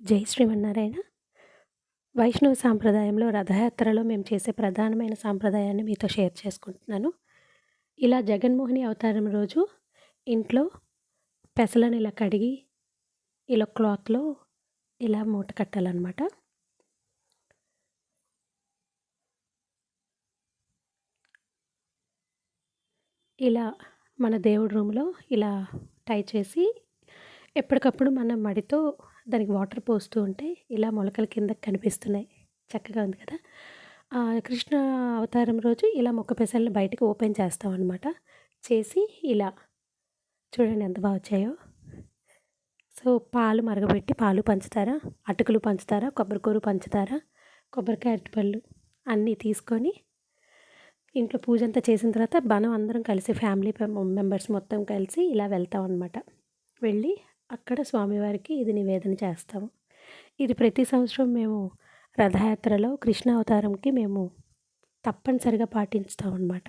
జై శ్రీమన్నారాయణ. వైష్ణవ సాంప్రదాయంలో రథయాత్రలో మేము చేసే ప్రధానమైన సాంప్రదాయాన్ని మీతో షేర్ చేసుకుంటున్నాను. ఇలా జగన్మోహిని అవతారం రోజు ఇంట్లో పెసలను ఇలా కడిగి ఇలా క్లాత్లో ఇలా మూట కట్టాలన్నమాట. ఇలా మన దేవుడి రూమ్లో ఇలా టై చేసి ఎప్పటికప్పుడు మనం మడితో దానికి వాటర్ పోస్తూ ఉంటే ఇలా మొలకల కింద కనిపిస్తున్నాయి. చక్కగా ఉంది కదా? కృష్ణ అవతారం రోజు ఇలా మొక్క పెసల్ని బయటకు ఓపెన్ చేస్తాం అనమాట చేసి ఇలా చూడండి ఎంత బాగా వచ్చాయో. సో పాలు మరగబెట్టి పాలు పంచుతారా? అటుకులు పంచుతారా? కొబ్బరికూర పంచుతారా? కొబ్బరికాయ అరటిపళ్ళు అన్నీ తీసుకొని ఇంట్లో పూజ అంతా చేసిన తర్వాత మనం అందరం కలిసి ఫ్యామిలీ మెంబర్స్ మొత్తం కలిసి ఇలా వెళ్తాం అనమాట వెళ్ళి అక్కడ స్వామివారికి ఇది నివేదన చేస్తాము. ఇది ప్రతి సంవత్సరం మేము రథయాత్రలో కృష్ణ అవతారంకి మేము తప్పనిసరిగా పాటిస్తాం అన్నమాట